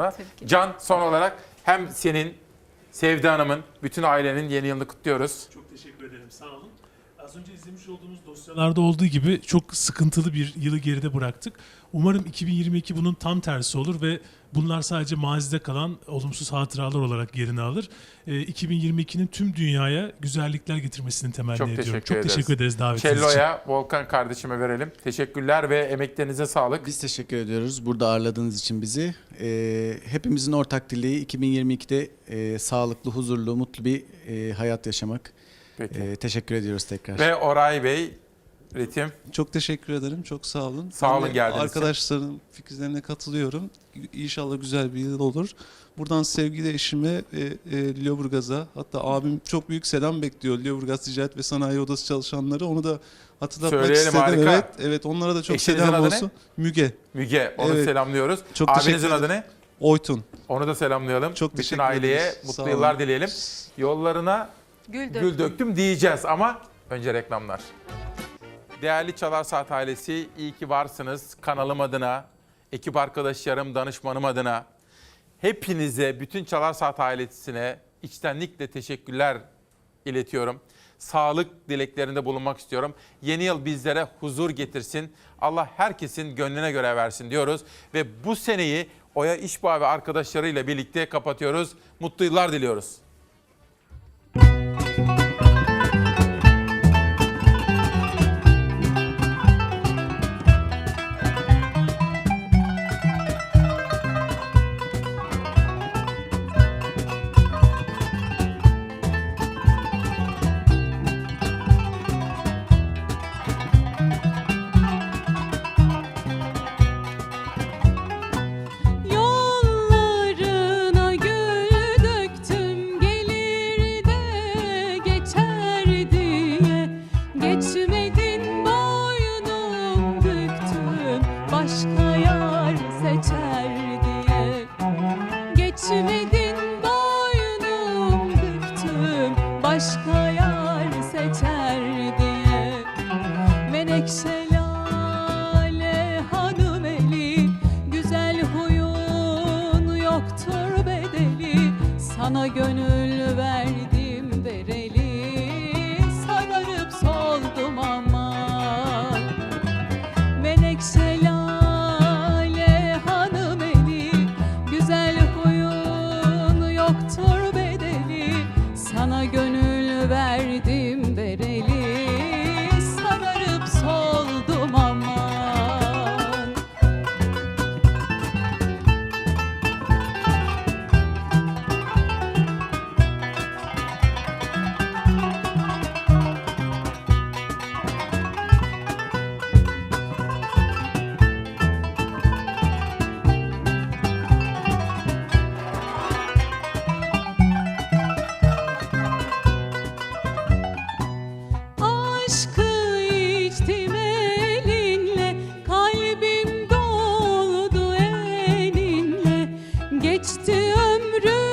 ederim. Can son olarak hem senin, Sevda Hanım'ın, bütün ailenin yeni yılını kutluyoruz. Çok teşekkür ederim. Sağ olun. Az önce izlemiş olduğumuz dosyalarda olduğu gibi çok sıkıntılı bir yılı geride bıraktık. Umarım 2022 bunun tam tersi olur ve bunlar sadece mazide kalan olumsuz hatıralar olarak yerini alır. Ee, 2022'nin tüm dünyaya güzellikler getirmesini temenni Çok ediyorum. teşekkür çok ederiz. teşekkür ederiz davetiniz için. Cello'ya Volkan kardeşime verelim. Teşekkürler ve emeklerinize sağlık. Biz teşekkür ediyoruz burada ağırladığınız için bizi. Ee, hepimizin ortak dileği 2022'de e, sağlıklı, huzurlu, mutlu bir e, hayat yaşamak. Peki. Ee, teşekkür ediyoruz tekrar. Ve Oray Bey, ritim. Çok teşekkür ederim. Çok sağ olun. Sağ olun geldiğiniz için. Arkadaşların fikirlerine katılıyorum. İnşallah güzel bir yıl olur. Buradan sevgili eşime ve e, Lüleburgaz'a hatta abim çok büyük selam bekliyor Lüleburgaz Ticaret ve Sanayi Odası çalışanları. Onu da hatırlatmak Söyleyelim, istedim. harika. Evet, evet onlara da çok Eşinizin selam adı ne? olsun. Müge Müge, onu Evet. selamlıyoruz. Çok Abinizin adı ne? Oytun. Onu da selamlayalım. Çok Bütün aileye mutlu Sağ yıllar olun. dileyelim. Yollarına Gül gül döktüm. döktüm diyeceğiz ama önce reklamlar. Değerli Çalar Saat ailesi iyi ki varsınız. Kanalım adına, ekip arkadaşlarım, danışmanım adına hepinize, bütün Çalar Saat ailesine içtenlikle teşekkürler iletiyorum. Sağlık dileklerinde bulunmak istiyorum. Yeni yıl bizlere huzur getirsin. Allah herkesin gönlüne göre versin diyoruz. Ve bu seneyi Oya İşbağ ve arkadaşlarıyla birlikte kapatıyoruz. Mutlu yıllar diliyoruz. Başka yar seçer diye. Menekşe lale hanım eli Güzel huyun yoktur bedeli. Sana gönül yürü